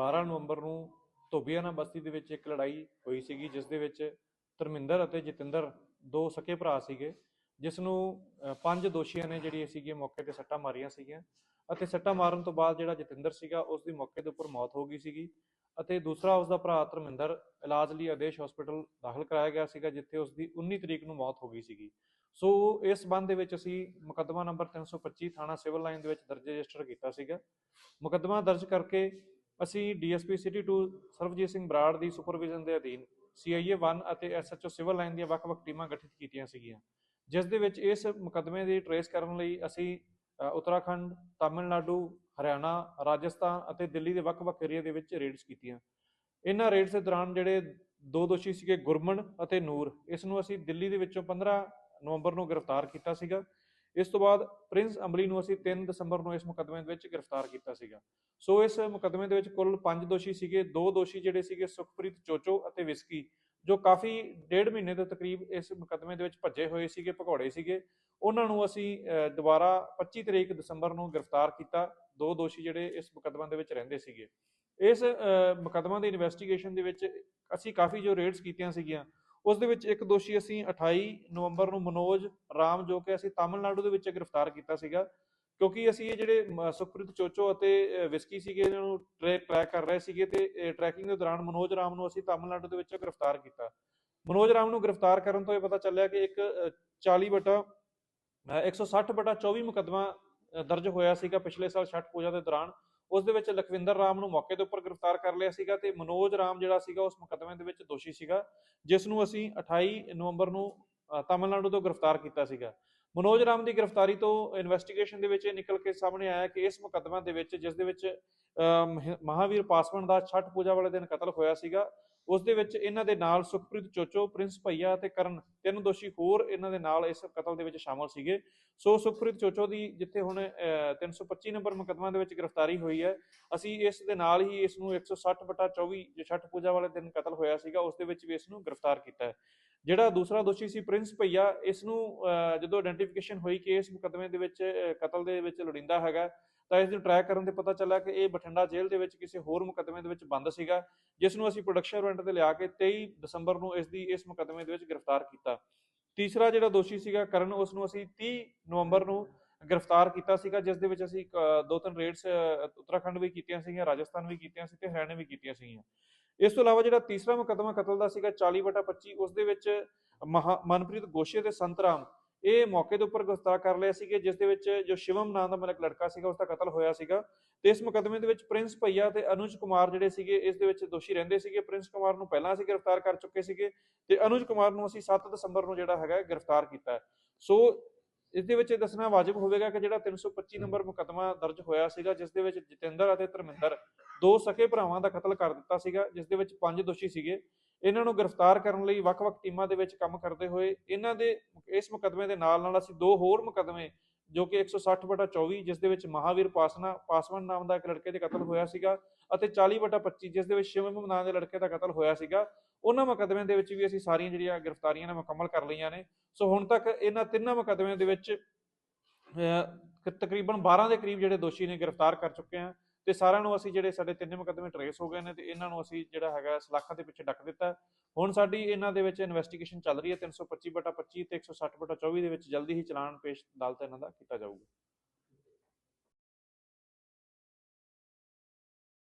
12 ਨਵੰਬਰ ਨੂੰ ਧੋਬੀਆਨਾ ਬਸਤੀ ਦੇ ਵਿੱਚ ਇੱਕ ਲੜਾਈ ਹੋਈ ਸੀਗੀ, ਜਿਸ ਦੇ ਵਿੱਚ ਧਰਮਿੰਦਰ ਅਤੇ ਜਤਿੰਦਰ ਦੋ ਸਕੇ ਭਰਾ ਸੀਗੇ, ਜਿਸ ਨੂੰ ਪੰਜ ਦੋਸ਼ੀਆਂ ਨੇ ਜਿਹੜੀ ਸੀਗੇ ਮੌਕੇ ਤੇ ਸੱਟਾਂ ਮਾਰੀਆਂ ਸੀਗੀਆਂ ਅਤੇ ਸੱਟਾਂ ਮਾਰਨ ਤੋਂ ਬਾਅਦ ਜਿਹੜਾ ਜਤਿੰਦਰ ਸੀਗਾ, ਉਸ ਦੀ ਮੌਕੇ ਦੇ ਉੱਪਰ ਮੌਤ ਹੋ ਗਈ ਸੀਗੀ ਅਤੇ ਦੂਸਰਾ ਉਸ ਦਾ ਭਰਾ ਧਰਮਿੰਦਰ ਇਲਾਜ ਲਈ ਆਦੇਸ਼ ਹਸਪੀਟਲ ਦਾਖਲ ਕਰਾਇਆ ਗਿਆ ਸੀਗਾ, ਜਿੱਥੇ ਉਸ ਦੀ 19 ਤਰੀਕ ਨੂੰ ਮੌਤ ਹੋ ਗਈ ਸੀਗੀ। ਸੋ ਇਸ ਸੰਬੰਧ ਦੇ ਵਿੱਚ ਅਸੀਂ ਮੁਕੱਦਮਾ ਨੰਬਰ 325 ਥਾਣਾ ਸਿਵਲ ਲਾਈਨ ਦੇ ਵਿੱਚ ਦਰਜ ਰਜਿਸਟਰ ਕੀਤਾ ਸੀਗਾ। ਮੁਕੱਦਮਾ ਦਰਜ ਕਰਕੇ ਅਸੀਂ ਡੀਐਸਪੀ ਸਿਟੀ 2 ਸਰਬਜੀਤ ਸਿੰਘ ਬਰਾੜ ਦੀ ਸੁਪਰਵਿਜ਼ਨ ਦੇ ਅਧੀਨ ਸੀਆਈਏ 1 ਅਤੇ ਐਸਐਚਓ ਸਿਵਲ ਲਾਈਨ ਦੀਆਂ ਵੱਖ-ਵੱਖ ਟੀਮਾਂ ਗਠਿਤ ਕੀਤੀਆਂ ਸੀਗੀਆਂ, ਜਿਸ ਦੇ ਵਿੱਚ ਇਸ ਮੁਕੱਦਮੇ ਦੀ ਟਰੇਸ ਕਰਨ ਲਈ ਅਸੀਂ ਉੱਤਰਾਖੰਡ, ਤਾਮਿਲਨਾਡੂ, ਹਰਿਆਣਾ, ਰਾਜਸਥਾਨ ਅਤੇ ਦਿੱਲੀ ਦੇ ਵੱਖ-ਵੱਖ ਏਰੀਆ ਦੇ ਵਿੱਚ ਰੇਡਸ ਕੀਤੀਆਂ। ਇਹਨਾਂ ਰੇਡਸ ਦੇ ਦੌਰਾਨ ਜਿਹੜੇ ਦੋ ਦੋਸ਼ੀ ਸੀਗੇ ਗੁਰਮਨ ਅਤੇ ਨੂਰ, ਇਸ ਨੂੰ ਅਸੀਂ ਦਿੱਲੀ ਦੇ ਵਿੱਚੋਂ 15 ਨਵੰਬਰ ਨੂੰ ਗ੍ਰਿਫਤਾਰ ਕੀਤਾ ਸੀਗਾ। ਇਸ ਤੋਂ ਬਾਅਦ ਪ੍ਰਿੰਸ ਅੰਬਲੀ ਨੂੰ ਅਸੀਂ 3 ਦਸੰਬਰ ਨੂੰ ਇਸ ਮੁਕੱਦਮੇ ਦੇ ਵਿੱਚ ਗ੍ਰਿਫਤਾਰ ਕੀਤਾ ਸੀਗਾ। ਸੋ ਇਸ ਮੁਕੱਦਮੇ ਦੇ ਵਿੱਚ ਕੁੱਲ 5 ਦੋਸ਼ੀ ਸੀਗੇ ਦੋ ਦੋਸ਼ੀ ਜਿਹੜੇ ਸੀਗੇ ਸੁਖਪ੍ਰੀਤ ਚੋਚੋ ਅਤੇ ਵਿਸਕੀ ਜੋ ਕਾਫੀ ਡੇਢ ਮਹੀਨੇ ਦੇ ਤਕਰੀਬ ਇਸ ਮੁਕੱਦਮੇ ਦੇ ਵਿੱਚ ਭੱਜੇ ਹੋਏ ਸੀਗੇ ਭਗੌੜੇ ਸੀਗੇ। ਉਹਨਾਂ ਨੂੰ ਅਸੀਂ ਦੁਬਾਰਾ 25 ਤਰੀਕ ਦਸੰਬਰ ਨੂੰ ਗ੍ਰਿਫਤਾਰ ਕੀਤਾ। ਦੋ ਦੋਸ਼ੀ ਜਿਹੜੇ ਇਸ ਮੁਕੱਦਮਾ ਦੇ ਵਿੱਚ ਰਹਿੰਦੇ ਸੀਗੇ। ਇਸ ਅਹ, ਮੁਕੱਦਮਾ ਦੀ ਇਨਵੈਸਟੀਗੇਸ਼ਨ ਦੇ ਵਿੱਚ ਅਸੀਂ ਕਾਫੀ ਜੋ ਰੇਡਸ ਕੀਤੀਆਂ ਸੀਗੀਆਂ ਉਸ ਦੇ ਵਿੱਚ ਇੱਕ ਦੋਸ਼ੀ ਅਸੀਂ 28 ਨਵੰਬਰ ਨੂੰ ਮਨੋਜ ਰਾਮ ਜੋ ਕਿ ਅਸੀਂ ਤਾਮਿਲਨਾਡੂ ਦੇ ਵਿੱਚ ਗ੍ਰਿਫਤਾਰ ਕੀਤਾ ਸੀਗਾ ਕਿਉਂਕਿ ਅਸੀਂ ਇਹ ਜਿਹੜੇ ਸੁਖਪ੍ਰੀਤ ਚੋਚੋ ਅਤੇ ਵਿਸਕੀ ਸੀਗੇ ਇਹਨਾਂ ਨੂੰ ਟਰੈਕ ਕਰ ਰਹੇ ਸੀਗੇ ਤੇ ਟਰੈਕਿੰਗ ਦੇ ਦੌਰਾਨ ਮਨੋਜ ਰਾਮ ਨੂੰ ਅਸੀਂ ਤਾਮਿਲਨਾਡੂ ਦੇ ਵਿੱਚ ਗ੍ਰਿਫਤਾਰ ਕੀਤਾ। ਮਨੋਜ ਰਾਮ ਨੂੰ ਗ੍ਰਿਫਤਾਰ ਕਰਨ ਤੋਂ ਇਹ ਪਤਾ ਚੱਲਿਆ ਕਿ ਇੱਕ ਅਹ, 40 ਬਟਾ ਅਹ 160 ਬਟਾ 24 ਮੁਕੱਦਮਾ ਦਰਜ ਹੋਇਆ ਸੀਗਾ ਪਿਛਲੇ ਸਾਲ ਛਠ ਪੂਜਾ ਦੇ ਦੌਰਾਨ। ਉਸ ਦੇ ਵਿੱਚ ਲਖਵਿੰਦਰ ਰਾਮ ਨੂੰ ਮੌਕੇ ਦੇ ਉੱਪਰ ਗ੍ਰਿਫਤਾਰ ਕਰ ਲਿਆ ਸੀਗਾ ਤੇ ਮਨੋਜ ਰਾਮ ਜਿਹੜਾ ਸੀਗਾ ਉਸ ਮੁਕੱਦਮੇ ਦੇ ਵਿੱਚ ਦੋਸ਼ੀ ਸੀਗਾ ਜਿਸ ਨੂੰ ਅਸੀਂ 28 ਨਵੰਬਰ ਨੂੰ ਤਾਮਿਲਨਾਡੂ ਤੋਂ ਗ੍ਰਿਫਤਾਰ ਕੀਤਾ ਸੀਗਾ। ਮਨੋਜ ਰਾਮ ਦੀ ਗ੍ਰਿਫਤਾਰੀ ਤੋਂ ਇਨਵੈਸਟੀਗੇਸ਼ਨ ਦੇ ਵਿੱਚ ਇਹ ਨਿਕਲ ਕੇ ਸਾਹਮਣੇ ਆਇਆ ਕਿ ਇਸ ਮੁਕੱਦਮਾ ਦੇ ਵਿੱਚ ਜਿਸ ਦੇ ਵਿੱਚ ਅਹ, ਮਹ- ਮਹਾਵੀਰ ਪਾਸਵਾਨ ਦਾ ਛਠ ਪੂਜਾ ਵਾਲੇ ਦਿਨ ਕਤਲ ਹੋਇਆ ਸੀਗਾ ਉਸ ਦੇ ਵਿੱਚ ਇਹਨਾਂ ਦੇ ਨਾਲ ਸੁਖਪ੍ਰੀਤ ਚੋਚੋ ਪ੍ਰਿੰਸ ਭਈਆ ਅਤੇ ਕਰਨ ਤਿੰਨ ਦੋਸ਼ੀ ਹੋਰ ਇਹਨਾਂ ਦੇ ਨਾਲ ਇਸ ਕਤਲ ਦੇ ਵਿੱਚ ਸ਼ਾਮਲ ਸੀਗੇ। ਸੋ ਸੁਖਪ੍ਰੀਤ ਚੋਚੋ ਦੀ ਜਿੱਥੇ ਹੁਣ ਅਹ, 325 ਨੰਬਰ ਮੁਕੱਦਮਾ ਦੇ ਵਿੱਚ ਗ੍ਰਿਫਤਾਰੀ ਹੋਈ ਹੈ। ਅਸੀਂ ਇਸ ਦੇ ਨਾਲ ਹੀ ਇਸ ਨੂੰ 160 ਬਟਾ 24 ਜੋ ਛਠ ਪੂਜਾ ਵਾਲੇ ਦਿਨ ਕਤਲ ਹੋਇਆ ਸੀਗਾ ਉਸ ਦੇ ਵਿੱਚ ਵੀ ਇਸ ਨੂੰ ਗ੍ਰਿਫਤਾਰ ਕੀਤਾ ਹੈ। ਜਿਹੜਾ ਦੂਸਰਾ ਦੋਸ਼ੀ ਸੀ ਪ੍ਰਿੰਸ ਭਈਆ ਇਸ ਨੂੰ ਜਦੋਂ ਆਇਡੈਂਟੀਫਿਕੇਸ਼ਨ ਹੋਈ ਕਿ ਇਸ ਮੁਕੱਦਮੇ ਦੇ ਵਿੱਚ ਕਤਲ ਦੇ ਵਿੱਚ ਲੋੜਿੰਦਾ ਹੈਗਾ ਤਾਂ ਇਸ ਨੂੰ ਟਰੈਕ ਕਰਨ ਤੇ ਪਤਾ ਚੱਲਿਆ ਕਿ ਇਹ ਬਠਿੰਡਾ ਜੇਲ੍ਹ ਦੇ ਵਿੱਚ ਕਿਸੇ ਹੋਰ ਮੁਕੱਦਮੇ ਦੇ ਵਿੱਚ ਬੰਦ ਸੀਗਾ ਜਿਸ ਨੂੰ ਅਸੀਂ ਪ੍ਰੋਡਕਸ਼ਨ ਵਾਰੰਟ ਤੇ ਲਿਆ ਕੇ 23 ਦਸੰਬਰ ਨੂੰ ਇਸ ਦੀ ਇਸ ਮੁਕੱਦਮੇ ਦੇ ਵਿੱਚ ਗ੍ਰਿਫਤਾਰ ਕੀਤਾ। ਤੀਸਰਾ ਜਿਹੜਾ ਦੋਸ਼ੀ ਸੀਗਾ ਕਰਨ ਉਸ ਨੂੰ ਅਸੀਂ 30 ਨਵੰਬਰ ਨੂੰ ਗ੍ਰਿਫਤਾਰ ਕੀਤਾ ਸੀਗਾ ਜਿਸ ਦੇ ਵਿੱਚ ਅਸੀਂ ਅਹ, ਦੋ ਤਿੰਨ ਰੇਡਸ ਉੱਤਰਾਖੰਡ ਵੀ ਕੀਤੀਆਂ ਸੀਗੀਆਂ ਰਾਜਸਥਾਨ ਵੀ ਕੀਤੀਆਂ ਸੀ ਤੇ ਹਰਿਆਣਾ ਵੀ ਕੀਤੀਆਂ ਸੀਗੀਆਂ। ਇਸ ਤੋਂ ਇਲਾਵਾ ਜਿਹੜਾ ਤੀਸਰਾ ਮੁਕੱਦਮਾ ਕਤਲ ਦਾ ਸੀਗਾ 40 ਬਟਾ 25 ਉਸ ਦੇ ਵਿੱਚ ਮਹਾ- ਮਨਪ੍ਰੀਤ ਗੋਸ਼ੇ ਤੇ ਸੰਤਰਾਮ ਇਹ ਮੌਕੇ ਦੇ ਉੱਪਰ ਗ੍ਰਿਫਤਾਰ ਕਰ ਲਿਆ ਸੀਗੇ ਜਿਸ ਦੇ ਵਿੱਚ ਜੋ ਸ਼ਿਵਮ ਨਾਮ ਦਾ ਮੇਰਾ ਇੱਕ ਲੜਕਾ ਸੀਗਾ ਉਸ ਦਾ ਕਤਲ ਹੋਇਆ ਸੀਗਾ ਤੇ ਇਸ ਮੁਕੱਦਮੇ ਦੇ ਵਿੱਚ ਪ੍ਰਿੰਸ ਭਈਆ ਤੇ ਅਨੁਜ ਕੁਮਾਰ ਜਿਹੜੇ ਸੀਗੇ ਇਸ ਦੇ ਵਿੱਚ ਦੋਸ਼ੀ ਰਹਿੰਦੇ ਸੀਗੇ। ਪ੍ਰਿੰਸ ਕੁਮਾਰ ਨੂੰ ਪਹਿਲਾਂ ਅਸੀਂ ਗ੍ਰਿਫਤਾਰ ਕਰ ਚੁੱਕੇ ਸੀਗੇ ਤੇ ਅਨੁਜ ਕੁਮਾਰ ਨੂੰ ਅਸੀਂ 7 ਦਸੰਬਰ ਨੂੰ ਜਿਹੜਾ ਹੈਗਾ ਗ੍ਰਿਫਤਾਰ ਕੀਤਾ। ਸੋ ਇਸ ਦੇ ਵਿੱਚ ਇਹ ਦੱਸਣਾ ਵਾਜਬ ਹੋਵੇਗਾ ਕਿ ਜਿਹੜਾ 325 ਨੰਬਰ ਮੁਕੱਦਮਾ ਦਰਜ ਹੋਇਆ ਸੀਗਾ ਜਿਸ ਦੇ ਵਿੱਚ ਜਤਿੰਦਰ ਅਤੇ ਧਰਮਿੰਦਰ ਦੋ ਸਕੇ ਭਰਾਵਾਂ ਦਾ ਕਤਲ ਕਰ ਦਿੱਤਾ ਸੀਗਾ ਜਿਸ ਦੇ ਵਿੱਚ ਪੰਜ ਦੋਸ਼ੀ ਸੀਗੇ। ਇਹਨਾਂ ਨੂੰ ਗ੍ਰਿਫਤਾਰ ਕਰਨ ਲਈ ਵੱਖ-ਵੱਖ ਟੀਮਾਂ ਦੇ ਵਿੱਚ ਕੰਮ ਕਰਦੇ ਹੋਏ ਇਹਨਾਂ ਦੇ ਇਸ ਮੁਕੱਦਮੇ ਦੇ ਨਾਲ ਨਾਲ ਅਸੀਂ ਦੋ ਹੋਰ ਮੁਕੱਦਮੇ ਜੋ ਕਿ 160 ਬਟਾ 24 ਜਿਸ ਦੇ ਵਿੱਚ ਮਹਾਵੀਰ ਪਾਸਨਾ, ਪਾਸਵਾਨ ਨਾਮ ਦਾ ਇੱਕ ਲੜਕੇ ਦੇ ਕਤਲ ਹੋਇਆ ਸੀਗਾ ਅਤੇ 40 ਬਟਾ 25 ਜਿਸ ਦੇ ਵਿੱਚ ਸ਼ਿਵਮ ਨਾਮ ਦੇ ਲੜਕੇ ਦਾ ਕਤਲ ਹੋਇਆ ਸੀਗਾ। ਉਹਨਾਂ ਮੁਕੱਦਮਿਆਂ ਦੇ ਵਿੱਚ ਵੀ ਅਸੀਂ ਸਾਰੀਆਂ ਜਿਹੜੀਆਂ ਗ੍ਰਿਫਤਾਰੀਆਂ ਨੇ ਮੁਕੰਮਲ ਕਰ ਲਈਆਂ ਨੇ। ਸੋ ਹੁਣ ਤੱਕ ਇਹਨਾਂ ਤਿੰਨਾਂ ਮੁਕੱਦਮਿਆਂ ਦੇ ਵਿੱਚ ਤਕਰੀਬਨ 12 ਦੇ ਕਰੀਬ ਜਿਹੜੇ ਦੋਸ਼ੀ ਨੇ ਗ੍ਰਿਫਤਾਰ ਕਰ ਚੁੱਕੇ ਹਾਂ ਤੇ ਸਾਰਿਆਂ ਨੂੰ ਅਸੀਂ ਜਿਹੜੇ ਸਾਡੇ ਤਿੰਨੇ ਮੁਕੱਦਮੇ ਟਰੇਸ ਹੋ ਗਏ ਨੇ ਤੇ ਇਹਨਾਂ ਨੂੰ ਅਸੀਂ ਜਿਹੜਾ ਹੈਗਾ ਸਲਾਖਾਂ ਦੇ ਪਿੱਛੇ ਡੱਕ ਦਿੱਤਾ। ਹੁਣ ਸਾਡੀ ਇਹਨਾਂ ਦੇ ਵਿੱਚ ਇਨਵੈਸਟੀਗੇਸ਼ਨ ਚੱਲ ਰਹੀ ਹੈ 325 ਬਟਾ 25 ਤੇ 160 ਬਟਾ 24 ਦੇ ਵਿੱਚ ਜਲਦੀ ਹੀ ਚਲਾਨ ਪੇਸ਼ ਅਦਾਲਤ ਇਹਨਾਂ ਦਾ ਕੀਤਾ ਜਾਊਗਾ।